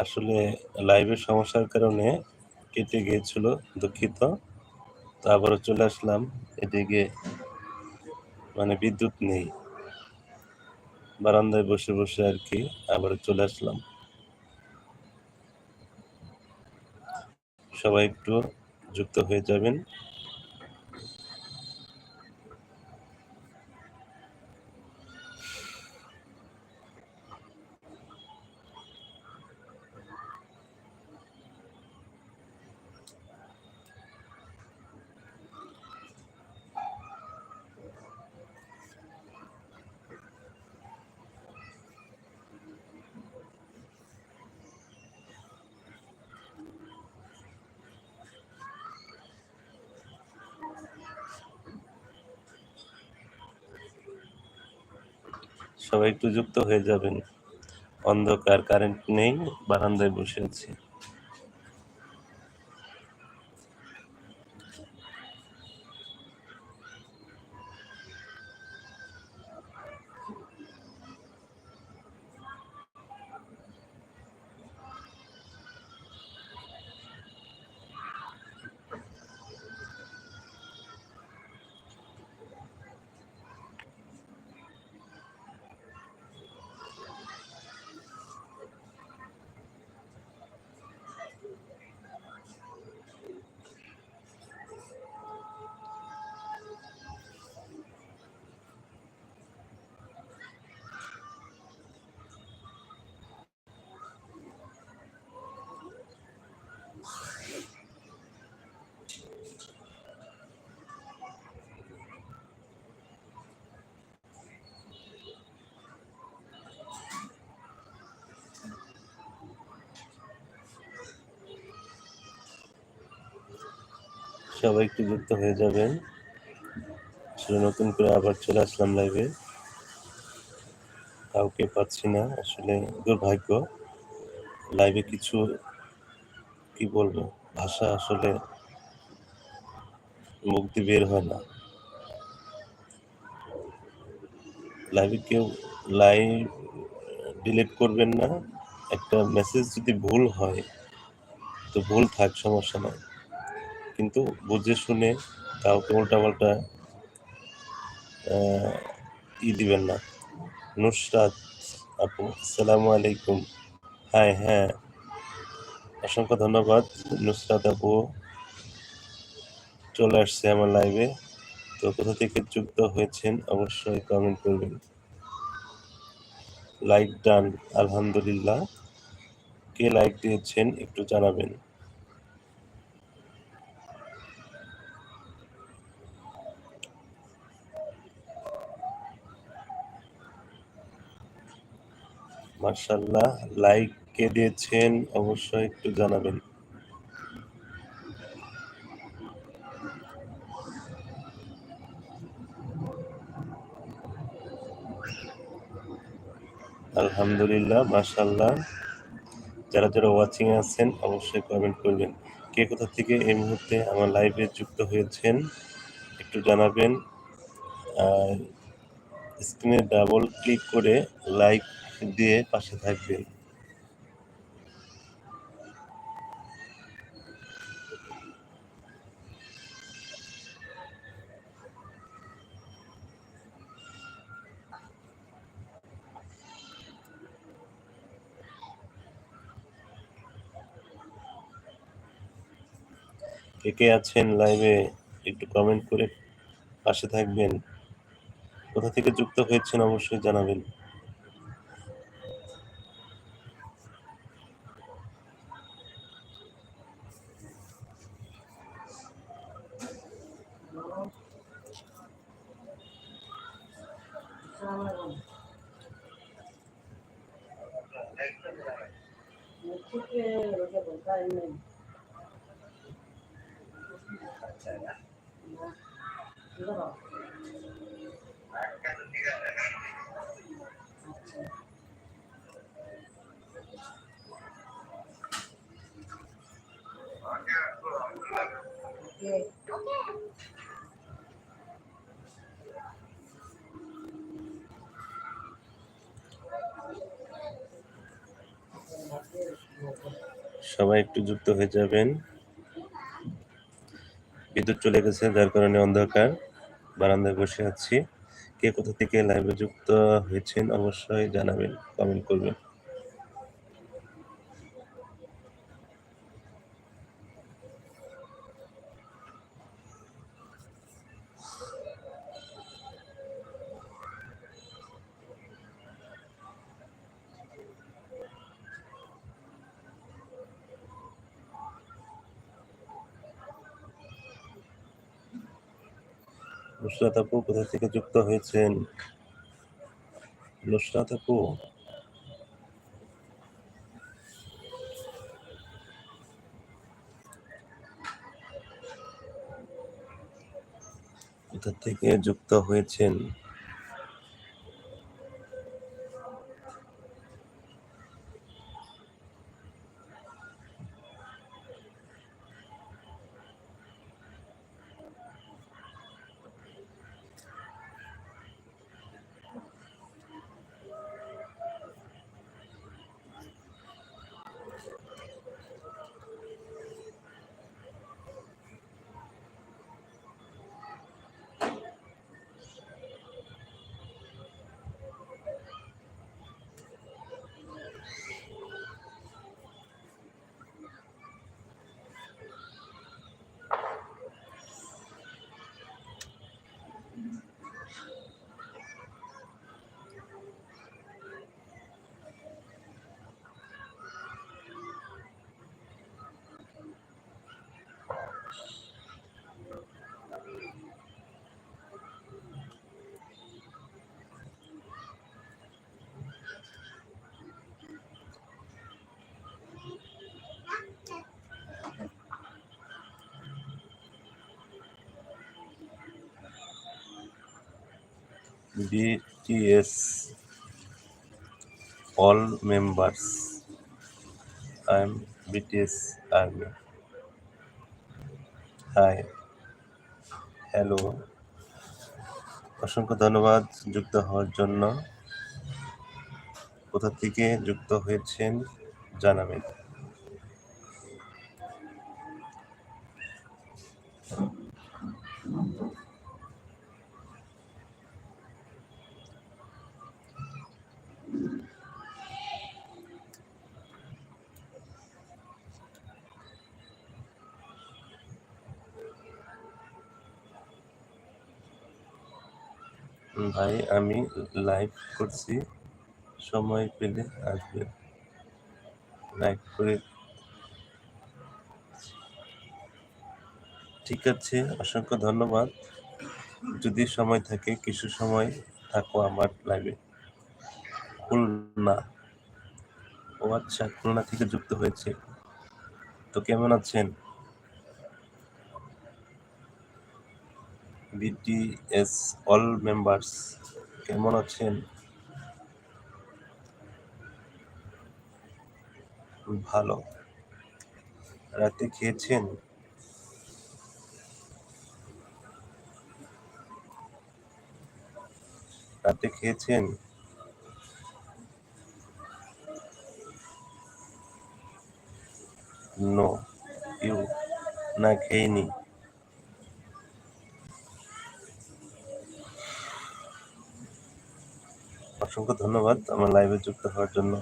আসলে লাইভের সমস্যার কারণে কেটে গিয়েছিল দুঃখিত। তো আবারও চলে আসলাম, এদিকে মানে বিদ্যুৎ নেই। বারান্দায় বসে বসে আর কি আবারও চলে আসলাম। সবাই একটু যুক্ত হয়ে যাবেন। সবাই একটু যুক্ত হয়ে যাবেন। অন্ধকার কারেন্ট নেই বারান্দায় বসে আছি। সবাই একটু যুক্ত হয়ে যাবেন। আসলে নতুন করে আবার চলে আসলাম লাইভে কাউকে পাচ্ছি না, আসলে দুর্ভাগ্য। লাইভে কিছু, কি বলব, ভাষা আসলে দিয়ে বের হয় না। লাইভে কেউ লাইভ ডিলিট করবেন না। একটা মেসেজ যদি ভুল হয়, তো ভুল থাক, সমস্যা নাই। কিন্তু বুঝে শুনে কাউকে উল্টাপাল্টা ই দিবেন না। নুসরাত আপু, আসসালামু আলাইকুম। হ্যাঁ হ্যাঁ। অসংখ্য ধন্যবাদ নুসরাত আপু। চলে আসছে আমার লাইভে তো কোথা থেকে যুক্ত হয়েছেন অবশ্যই কমেন্ট করবেন। লাইক ডান আলহামদুলিল্লাহ। কে লাইক দিয়েছেন একটু জানাবেন। মার্শাল্লাহ লাইক কে দিয়েছেন, অবশ্যই একটু জানাবেন। আলহামদুলিল্লাহ মাশাল্লাহ যারা যারা ওয়াচিং আছেন, অবশ্যই কমেন্ট করবেন। কে কোথা থেকে এই মুহূর্তে আমার লাইভে যুক্ত হয়েছেন, একটু জানাবেন। আর স্ক্রিনে ডাবল ক্লিক করে লাইক দিয়ে পাশে থাকবেন কে কে আছেন লাইভে একটু কমেন্ট করে পাশে থাকবেন। কোথা থেকে যুক্ত হয়েছেন অবশ্যই জানাবেন। নেই Okay. Okay. সবাই একটু যুক্ত হয়ে যাবেন। বিদ্যুৎ চলে গেছে, যার কারণে অন্ধকার। বারান্দায় বসে আছি। কে কোথা থেকে লাইভে যুক্ত হয়েছেন অবশ্যই জানাবেন কমেন্ট করবেন। নুসরাত আপু কোথা থেকে যুক্ত হয়েছেন? নুসরাত আপু? কোথা থেকে যুক্ত হয়েছেন? BTS all members. I'm BTS Army. Hi hello অসংখ্য ধন্যবাদ যুক্ত হওয়ার জন্য কোথা থেকে যুক্ত হয়েছেন জানাবেন ভাই, আমি লাইভ করছি। সময় পেলে আসবেন। লাইভ করে ঠিক আছে, অসংখ্য ধন্যবাদ। যদি সময় থাকে, কিছু সময় থাকো আমার লাইভে খুলনা। ও আচ্ছা খুলনা থেকে যুক্ত হয়েছে। তো কেমন আছেন? বিটিএস অল মেম্বার্স কেমন আছেন? ভালো। রাতে খেয়েছেন? রাতে খেয়েছেন? নো ইউ না খেইনি অসংখ্য ধন্যবাদ আমার লাইভে যুক্ত হওয়ার জন্য।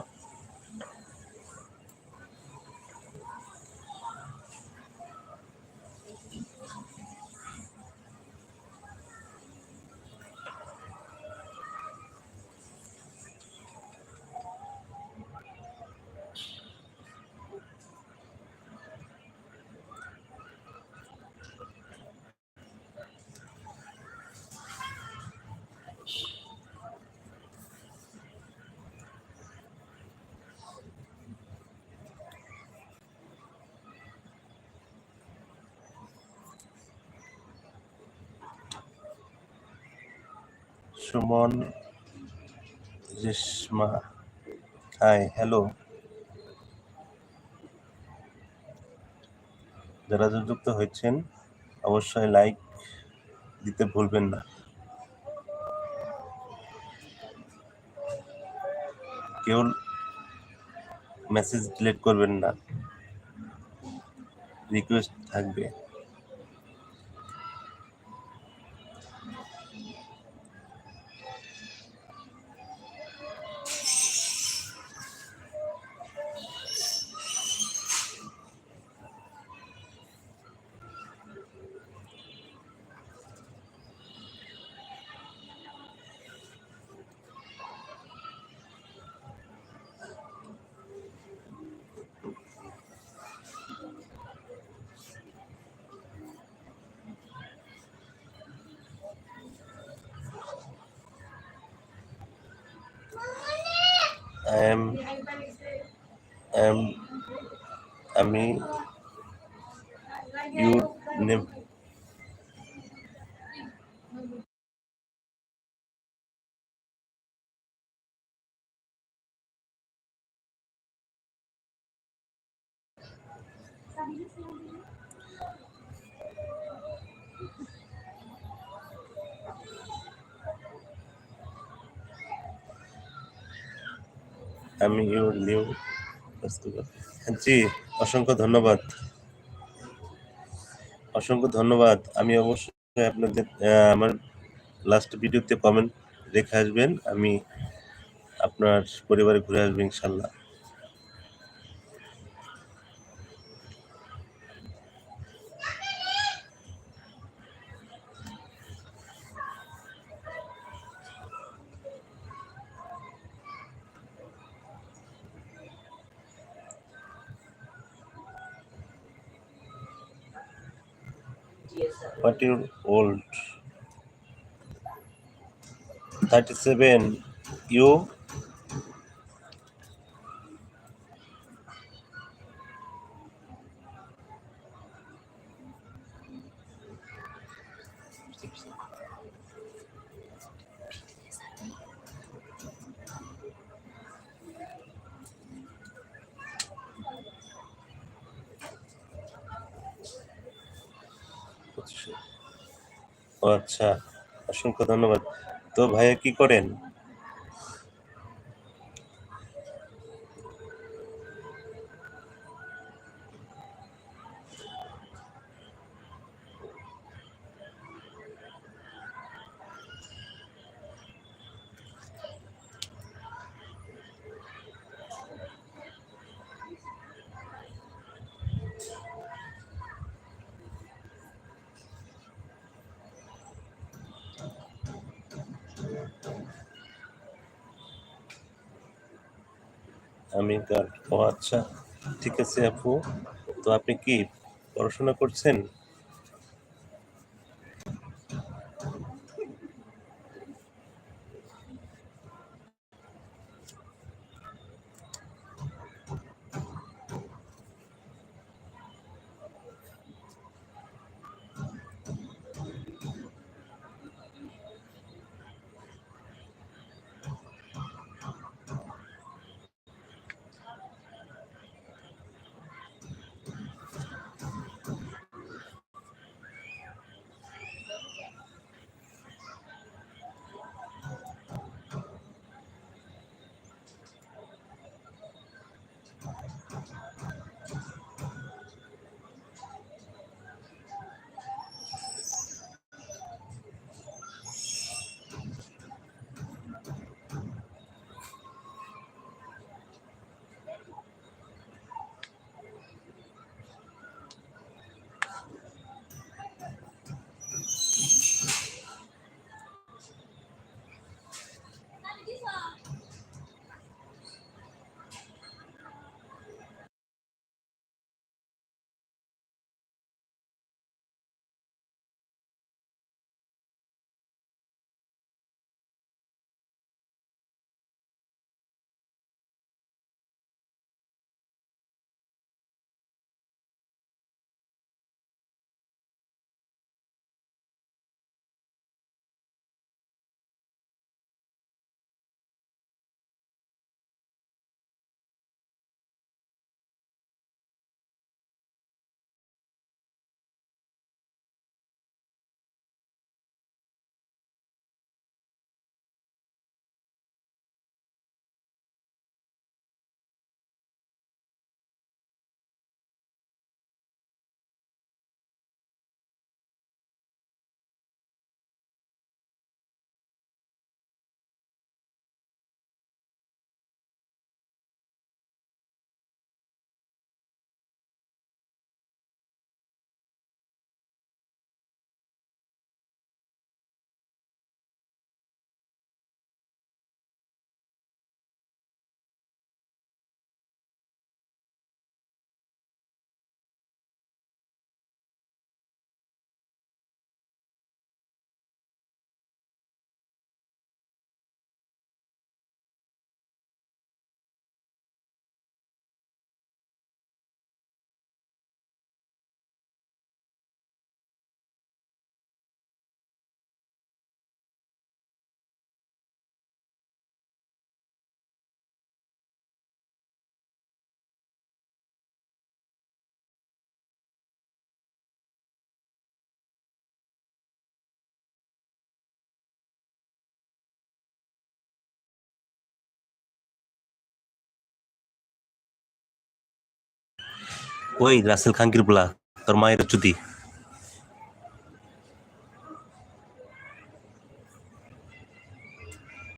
Suman Reshma hi, hello. যারা যুক্ত হয়েছেন, অবশ্যই লাইক দিতে ভুলবেন না। কেউ মেসেজ ডিলিট করবেন না। রিকোয়েস্ট থাকবে। I am am আমি ইউর নেম আমি ইউর নিউ জি, অসংখ্য ধন্যবাদ। অসংখ্য ধন্যবাদ। আমি অবশ্যই আপনাদের আমার লাস্ট ভিডিওতে কমেন্ট রেখে আসবেন। আমি আপনার পরিবারে ঘুরে আসবেন ইনশাল্লাহ। What you old? 37. You? ও আচ্ছা অসংখ্য ধন্যবাদ। তো ভাইয়া কি করেন? আমি গার্ড ও আচ্ছা ঠিক আছে আপু। তো আপনি কি পড়াশোনা করছেন? ওই রাসেল খাঙ্কির পোলা তোর মায়ের চুতি